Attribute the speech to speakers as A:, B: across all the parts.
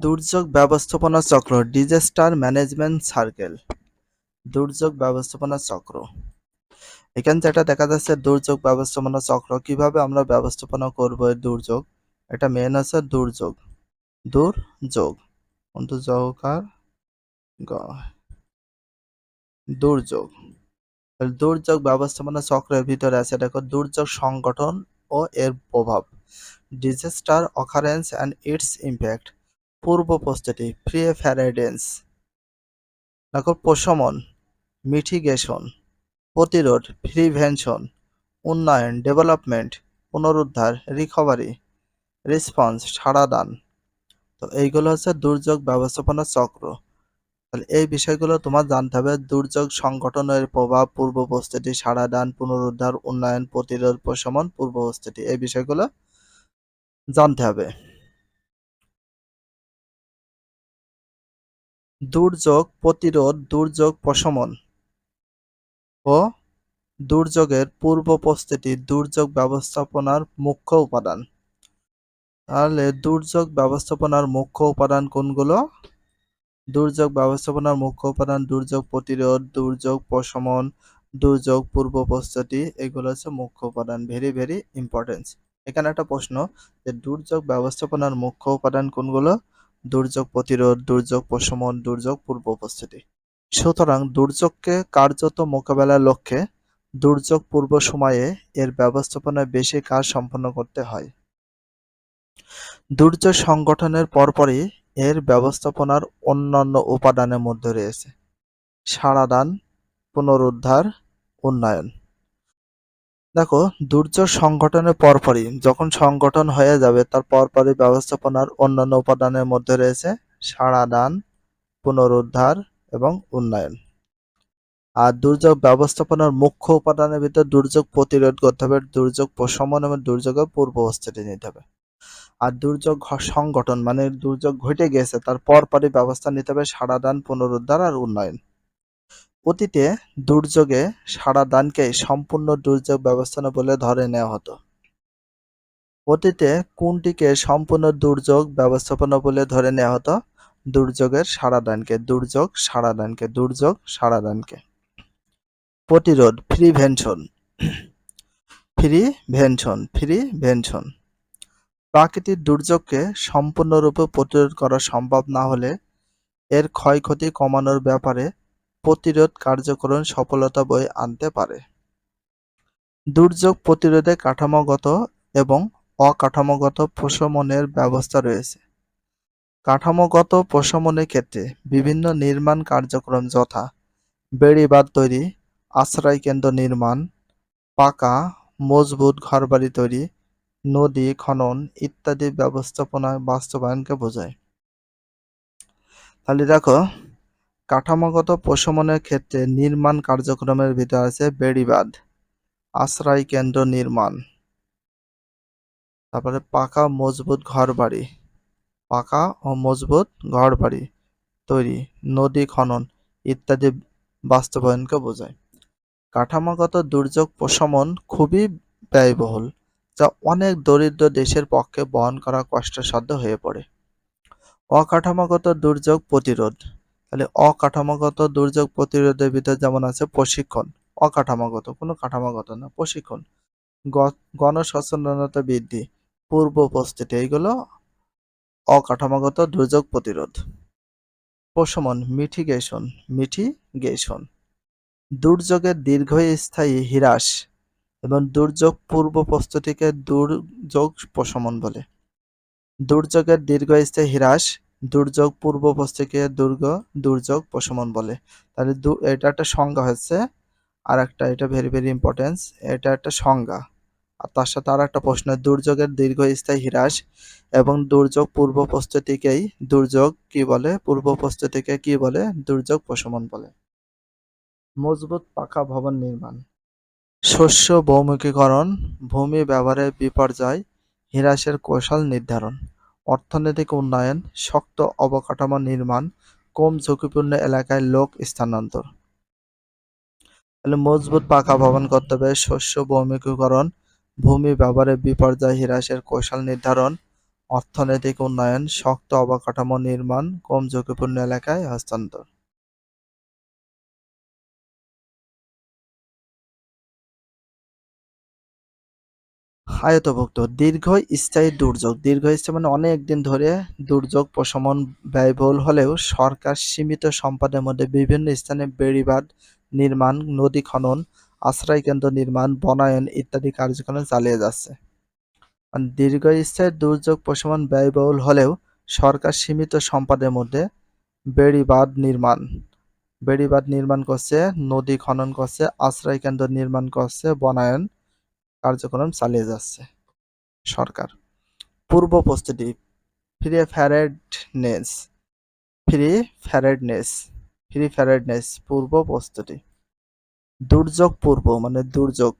A: দুর্যোগ ব্যবস্থাপনা চক্র ডিজাস্টার ম্যানেজমেন্ট সার্কেল দুর্যোগ ব্যবস্থাপনা চক্র। এখানে যেটা দেখা যাচ্ছে দুর্যোগ ব্যবস্থাপনা চক্র, কীভাবে আমরা ব্যবস্থাপনা করব এই দুর্যোগ? এটা মেন আছে দুর্যোগ। দুর্যোগ। গ- দুর্যোগ। দুর্যোগ ব্যবস্থাপনা চক্রের ভিতরে আছে, দেখো, দুর্যোগ সংগঠন ও এর প্রভাব। Disaster occurrence and its impact পূর্ব প্রস্তুতি প্রিফারেডেন্স দেখো প্রশমন মিটিগেশন প্রতিরোধ প্রিভেনশন উন্নয়ন ডেভেলপমেন্ট পুনরুদ্ধার রিকভারি রেসপন্স সাড়াদান। তো এইগুলো হচ্ছে দুর্যোগ ব্যবস্থাপনা চক্র। তাহলে এই বিষয়গুলো তোমার জানতে হবে, দুর্যোগ সংগঠনের প্রভাব, পূর্ব প্রস্তুতি, সাড়াদান, পুনরুদ্ধার, উন্নয়ন, প্রতিরোধ, প্রশমন, পূর্ব প্রস্তুতি, এই বিষয়গুলো জানতে হবে। দুর্যোগ প্রতিরোধ, দুর্যোগ প্রশমন ও দুর্যোগের পূর্ব প্রস্তুতি, দুর্যোগ ব্যবস্থাপনার মুখ্য উপাদান। তাহলে দুর্যোগ ব্যবস্থাপনার মুখ্য উপাদান কোনগুলো? দুর্যোগ ব্যবস্থাপনার মুখ্য উপাদান দুর্যোগ প্রতিরোধ, দুর্যোগ প্রশমন, দুর্যোগ পূর্ব প্রস্তুতি, এগুলো হচ্ছে মুখ্য উপাদান। ভেরি ভেরি ইম্পর্টেন্স এখানে একটা প্রশ্ন যে দুর্যোগ ব্যবস্থাপনার মুখ্য উপাদান কোনগুলো? দুর্যোগ প্রতিরোধ, দুর্যোগ প্রশমন, দুর্যোগ পূর্ব উপস্থিতি। সুতরাং দুর্যোগকে কার্যত মোকাবেলার লক্ষ্যে দুর্যোগ পূর্ব সময়ে এর ব্যবস্থাপনায় বেশি কাজ সম্পন্ন করতে হয়। দুর্যোগ সংগঠনের পরপরই এর ব্যবস্থাপনার অন্যান্য উপাদানের মধ্যে রয়েছে। সাড়াদান পুনরুদ্ধার, উন্নয়ন। দেখো, দুর্যোগ সংগঠনের পরপরই যখন সংগঠন হয়ে যাবে, তার পরপরই ব্যবস্থাপনার অন্যান্য উপাদানের মধ্যে রয়েছে সাড়াদান, পুনরুদ্ধার এবং উন্নয়ন। আর দুর্যোগ ব্যবস্থাপনার মুখ্য উপাদানের ভিতরে দুর্যোগ প্রতিরোধ করতে হবে, দুর্যোগ প্রশমন এবং দুর্যোগের পূর্ব অবস্থাটি নিতে হবে। আর দুর্যোগ সংগঠন মানে দুর্যোগ ঘটে গেছে, তার পরপরই ব্যবস্থা নিতে হবে সাড়াদান, পুনরুদ্ধার আর উন্নয়ন। অতীতে দুর্যোগে সারা দানকে সম্পূর্ণ দুর্যোগ ব্যবস্থাপনা বলে ধরে নেওয়া হতো। অতীতে কোনটিকে সম্পূর্ণ দুর্যোগ ব্যবস্থাপনা বলে ধরে নেওয়া হতো। দুর্যোগের সাড়াদানকে দুর্যোগ সাড়াদানকে দুর্যোগ সাড়াদানকে প্রতিরোধ প্রিভেনশন প্রিভেনশন প্রিভেনশন প্রাকৃতিক দুর্যোগকে সম্পূর্ণরূপে প্রতিরোধ করা সম্ভব না হলে এর ক্ষয়ক্ষতি কমানোর ব্যাপারে প্রতিরোধ কার্যক্রম সফলতা বয়ে আনতে পারে। দুর্যোগ প্রতিরোধে কাঠামোগত এবং অকাঠামোগত প্রশমনের ব্যবস্থা রয়েছে। কাঠামোগত প্রশমনের ক্ষেত্রে বিভিন্ন নির্মাণ কার্যক্রম যথা বেড়িবাঁধ তৈরি, আশ্রয় কেন্দ্র নির্মাণ, পাকা, মজবুত ঘরবাড়ি তৈরি, নদী খনন ইত্যাদি ব্যবস্থাপনা বাস্তবায়নকে বোঝায়। তাহলে দেখো কাঠামোগত প্রশমনের ক্ষেত্রে নির্মাণ কার্যক্রমের ভিতরে আছে বেড়িবাঁধ, আশ্রয় কেন্দ্র নির্মাণ। তারপরে পাকা মজবুত ঘরবাড়ি, পাকা ও মজবুত ঘরবাড়ি তৈরি, নদী খনন ইত্যাদি বাস্তবায়নকে বোঝায়। কাঠামোগত দুর্যোগ প্রশমন খুবই ব্যয়বহুল, যা অনেক দরিদ্র দেশের পক্ষে বহন করা কষ্টসাধ্য হয়ে পড়ে। অকাঠামোগত দুর্যোগ প্রতিরোধ তাহলে অকাঠামোগত দুর্যোগ প্রতিরোধের ভিতরে যেমন আছে প্রশিক্ষণ, অকাঠামোগত, কোনো কাঠামোগত না, প্রশিক্ষণ। গণসচেতনতা বৃদ্ধি, পূর্ব প্রস্তুতি এইগুলো অকাঠামোগত দুর্যোগ প্রতিরোধ। প্রশমন মিটিগেশন মিটিগেশন দুর্যোগের দীর্ঘস্থায়ী হ্রাস এবং দুর্যোগ পূর্ব প্রস্তুতিকে দুর্যোগ প্রশমন বলে। দুর্যোগের দীর্ঘস্থায়ী হ্রাস দুর্যোগ পূর্ব প্রস্তুতিকে দুর্গ, দুর্যোগ প্রশমন বলে। তাহলে এটা একটা সংজ্ঞা হচ্ছে আর একটা এটা ভেরি ভেরি ইম্পর্টেন্স এটা একটা সংজ্ঞা। আর তার সাথে আর একটা প্রশ্ন, দুর্যোগের দীর্ঘস্থায়ী হ্রাস এবং দুর্যোগ পূর্ব প্রস্তুতিকেই দুর্যোগ কি বলে? পূর্ব প্রস্তুতিকে কি বলে? দুর্যোগ প্রশমন বলে। মজবুত পাকা ভবন নির্মাণ। শস্য বহুমুখীকরণ ভূমি ব্যবহারের বিপর্যয়, হ্রাসের কৌশল নির্ধারণ। অর্থনৈতিক উন্নয়ন শক্ত অবকাঠামো নির্মাণ কম ঝুঁকিপূর্ণ এলাকায় লোক স্থানান্তর তাহলে মজবুত পাকা ভবন করতে হবে শস্য ভৌমিকীকরণ ভূমি ব্যবহারে বিপর্যয় হ্রাসের কৌশল নির্ধারণ অর্থনৈতিক উন্নয়ন, শক্ত অবকাঠামো নির্মাণ, কম ঝুঁকিপূর্ণ এলাকায় হস্তান্তর। আয়তভুক্ত দীর্ঘস্থায়ী দুর্যোগ। দীর্ঘস্থায়ী মানে অনেক দিন ধরে দুর্যোগ প্রশমন ব্যয়বহুল হলেও সরকার সীমিত সম্পদের মধ্যে বিভিন্ন স্থানে বেড়িবাঁধ নির্মাণ, নদী খনন আশ্রয়কেন্দ্র নির্মাণ, বনায়ন ইত্যাদি কার্যক্রম চালিয়ে যাচ্ছে। মানে দীর্ঘস্থায়ী দুর্যোগ প্রশমন ব্যয়বহুল হলেও সরকার সীমিত সম্পদের মধ্যে বেড়িবাঁধ নির্মাণ বেড়িবাঁধ নির্মাণ করছে, নদী খনন করছে আশ্রয়কেন্দ্র নির্মাণ করছে, বনায়ন কার্যক্রম চালিয়ে যাচ্ছে সরকার। পূর্ব প্রস্তুতি preparedness preparedness preparedness পূর্ব প্রস্তুতি। দুর্যোগ পূর্ব মানে দুর্যোগ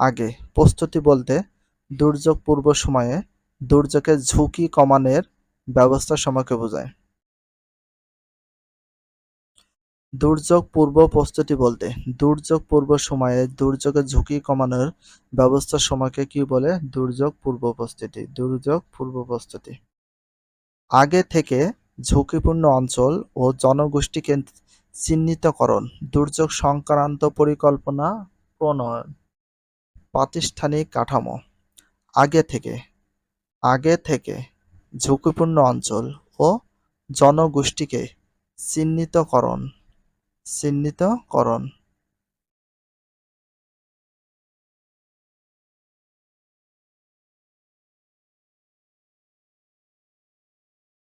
A: আগে। প্রস্তুতি বলতে দুর্যোগ পূর্ব সময়ে দুর্যোগের ঝুঁকি কমানোর ব্যবস্থা সময়কে বোঝায়। দুর্যোগ পূর্ব প্রস্তুতি বলতে, দুর্যোগ পূর্ব সময়ে দুর্যোগের ঝুঁকি কমানোর ব্যবস্থার সময়কে কি বলে? দুর্যোগ পূর্ব প্রস্তুতি, দুর্যোগ পূর্ব প্রস্তুতি। আগে থেকে ঝুঁকিপূর্ণ অঞ্চল ও জনগোষ্ঠীকে চিহ্নিতকরণ, দুর্যোগ সংক্রান্ত পরিকল্পনা প্রণয়ন, প্রাতিষ্ঠানিক কাঠামো। আগে থেকে আগে থেকে ঝুঁকিপূর্ণ অঞ্চল ও জনগোষ্ঠীকে চিহ্নিতকরণ চিহ্নিতকরণ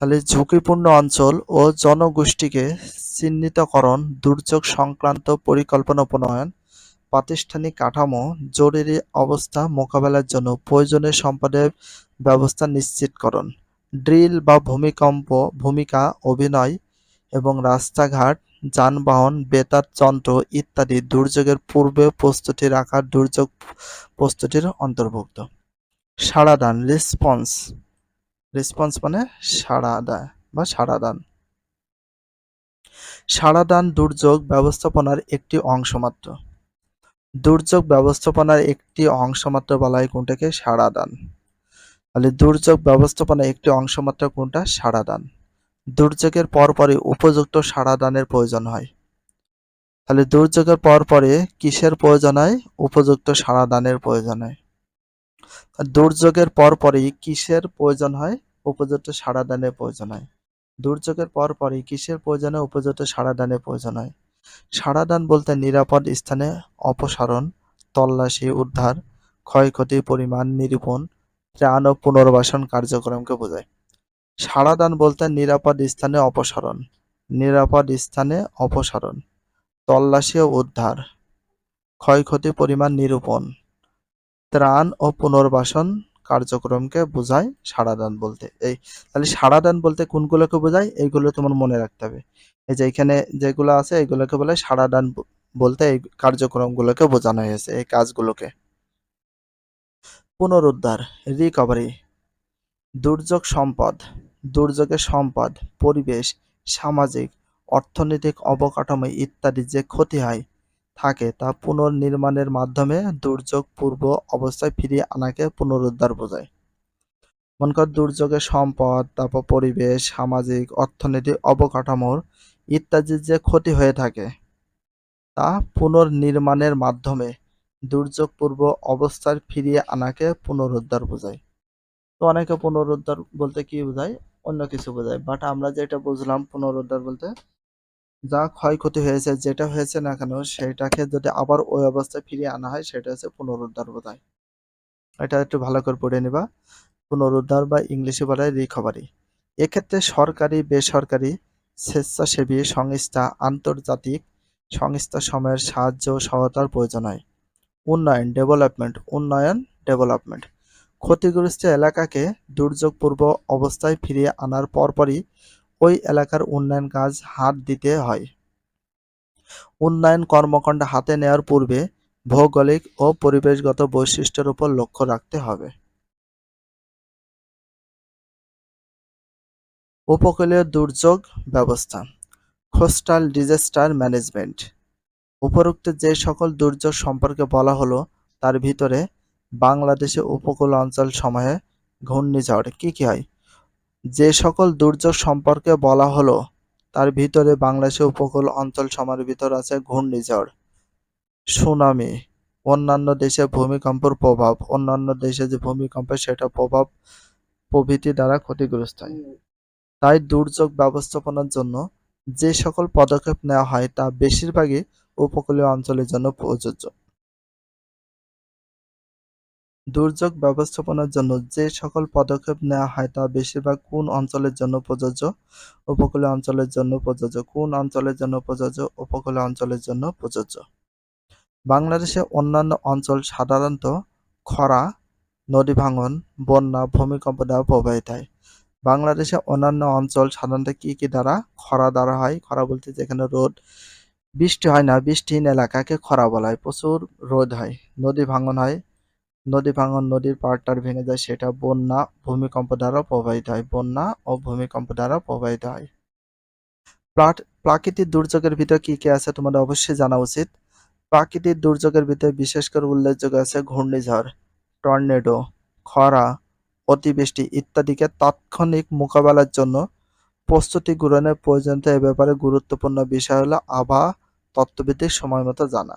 A: তাহলে ঝুঁকিপূর্ণ অঞ্চল ও জনগোষ্ঠীকে চিহ্নিতকরণ দুর্যোগ সংক্রান্ত পরিকল্পনা প্রণয়ন প্রাতিষ্ঠানিক কাঠামো জরুরি অবস্থা মোকাবেলার জন্য প্রয়োজনীয় সম্পদের ব্যবস্থা নিশ্চিতকরণ ড্রিল বা ভূমিকম্প, ভূমিকা, অভিনয় এবং রাস্তাঘাট যানবাহন, বেতার, যন্ত্র ইত্যাদি দুর্যোগের পূর্বে প্রস্তুতি রাখা দুর্যোগ প্রস্তুতির অন্তর্ভুক্ত। সাড়াদান রেসপন্স রেসপন্স মানে সাড়া দেয় বা সাড়াদান। সাড়াদান দুর্যোগ ব্যবস্থাপনার একটি অংশ মাত্র। দুর্যোগ ব্যবস্থাপনার একটি অংশ মাত্র বলা হয় কোনটাকে সাড়াদান। তাহলে দুর্যোগ ব্যবস্থাপনার একটি অংশ মাত্র কোনটা? সাড়াদান। দুর্যোগের পরপরই উপযুক্ত সাড়াদানের প্রয়োজন হয়। তাহলে দুর্যোগের পরপরে কিসের প্রয়োজন হয়? উপযুক্ত সাড়াদানের প্রয়োজন হয়। দুর্যোগের পরপরই কিসের প্রয়োজন হয়? উপযুক্ত সাড়াদানের প্রয়োজন হয়। দুর্যোগের পরপরই কিসের প্রয়োজনে উপযুক্ত সাড়াদানের প্রয়োজন হয়। সাড়াদান বলতে নিরাপদ স্থানে অপসারণ, তল্লাশি, উদ্ধার ক্ষয়ক্ষতির পরিমাণ, নিরূপণ, ত্রাণ ও পুনর্বাসন কার্যক্রমকে বোঝায়। সাড়াদান বলতে নিরাপদ স্থানে অপসারণ, নিরাপদ স্থানে অপসারণ, তল্লাশি ও উদ্ধার, ক্ষয়ক্ষতি পরিমাণ নিরূপণ, ত্রাণ ও পুনর্বাসন কার্যক্রমকে বোঝায় সাড়াদান বলতে। এই, তাহলে সাড়াদান বলতে কোনগুলোকে বোঝায়? এইগুলো তোমার মনে রাখতে হবে। এই যে এখানে যেগুলো আছে, এগুলোকে বলে সাড়াদান বলতে এই কার্যক্রমগুলোকে বোঝানো হয়েছে, এই কাজগুলোকে। পুনরুদ্ধার রিকভারি দুর্যোগ সম্পদ, দুর্যোগের সম্পদ, পরিবেশ, সামাজিক, অর্থনৈতিক অবকাঠামো ইত্যাদি যে ক্ষতি হয়, থাকে তা পুনর্নির্মাণের মাধ্যমে দুর্যোগ পূর্ব অবস্থায় ফিরিয়ে আনাকে পুনরুদ্ধার বোঝায়। মনে কর দুর্যোগের সম্পদ, তারপর পরিবেশ, সামাজিক, অর্থনৈতিক অবকাঠামোর ইত্যাদির যে ক্ষতি হয়ে থাকে, তা পুনর্নির্মাণের মাধ্যমে দুর্যোগ পূর্ব অবস্থায় ফিরিয়ে আনাকে পুনরুদ্ধার বোঝায়। তো অনেকে পুনরুদ্ধার বলতে কি বোঝায়? অন্য কিছু বোঝায়। বাট আমরা যেটা বুঝলাম পুনরুদ্ধার বলতে, যা ক্ষয়ক্ষতি হয়েছে, যেটা হয়েছে না কেন, সেটাকে যদি আবার ওই অবস্থায় ফিরিয়ে আনা হয়, সেটা হচ্ছে পুনরুদ্ধার বোঝায় এটা একটু ভালো করে পড়ে নিবা। পুনরুদ্ধার বা ইংলিশে বলা হয় রিকভারি এক্ষেত্রে সরকারি, বেসরকারি স্বেচ্ছাসেবী সংস্থা আন্তর্জাতিক সংস্থা সময়ের সাহায্য সহায়তার প্রয়োজন হয়। উন্নয়ন ডেভেলপমেন্ট উন্নয়ন ডেভেলপমেন্ট ক্ষতিগ্রস্ত এলাকাকে দুর্যোগ পূর্ব অবস্থায় ফিরিয়ে আনার পরপরই ওই এলাকার উন্নয়ন কাজ হাত দিতে হয়। উন্নয়ন কর্মকাণ্ড হাতে নেওয়ার পূর্বে ভৌগোলিক ও পরিবেশগত বৈশিষ্ট্যের উপর লক্ষ্য রাখতে হবে। উপকূলীয় দুর্যোগ ব্যবস্থা কোস্টাল ডিজাস্টার ম্যানেজমেন্ট উপরোক্ত যে সকল দুর্যোগ সম্পর্কে বলা হলো, তার ভিতরে বাংলাদেশে উপকূল অঞ্চল সমূহে ঘূর্ণিঝড়, কি কি হয়? যে সকল দুর্যোগ সম্পর্কে বলা হলো, তার ভিতরে বাংলাদেশের উপকূল অঞ্চল সমার ভিতর আছে ঘূর্ণিঝড়, সুনামি, অন্যান্য দেশে ভূমিকম্পের প্রভাব, অন্যান্য দেশে যে ভূমিকম্প সেটা প্রভাব প্রভৃতি দ্বারা ক্ষতিগ্রস্ত হয়। তাই দুর্যোগ ব্যবস্থাপনার জন্য যে সকল পদক্ষেপ নেওয়া হয়, তা বেশিরভাগই উপকূলীয় অঞ্চলের জন্য প্রযোজ্য। দুর্যোগ ব্যবস্থাপনার জন্য যে সকল পদক্ষেপ নেওয়া হয় তা বেশিরভাগ কোন অঞ্চলের জন্য প্রযোজ্য? উপকূলীয় অঞ্চলের জন্য প্রযোজ্য। কোন অঞ্চলের জন্য প্রযোজ্য? উপকূলীয় অঞ্চলের জন্য প্রযোজ্য। বাংলাদেশের অন্যান্য অঞ্চল সাধারণত খরা, নদী ভাঙন, বন্যা, ভূমিকম্প দ্বারা প্রভাবিত হয়। বাংলাদেশের অন্যান্য অঞ্চল সাধারণত কি কি দ্বারা খরা দ্বারা হয়? খরা বলতে যেখানে রোদ, বৃষ্টি হয় না, বৃষ্টিহীন এলাকাকে খরা বলা হয়, প্রচুর রোদ হয়, নদী ভাঙন হয় নদী ভাঙন, নদীর পাড়টার ভেঙে যায়, সেটা বন্যা, ভূমিকম্প দ্বারা প্রভাবিত হয়। বন্যা ও ভূমিকম্প দ্বারা প্রভাবিত হয়। প্রাকৃতিক দুর্যোগের ভিতর কি কি আছে তোমাদের অবশ্যই জানা উচিত। প্রাকৃতিক দুর্যোগের ভিতরে বিশেষ করে উল্লেখযোগ্য আছে ঘূর্ণিঝড়, টর্নেডো, খরা, অতিবৃষ্টি ইত্যাদিকে তাৎক্ষণিক মোকাবেলার জন্য প্রস্তুতি গ্রহণের প্রয়োজনীয়তা এ ব্যাপারে গুরুত্বপূর্ণ বিষয় হলো আবহাওয়া, তত্ত্বভিত্তিক সময় মতো জানা।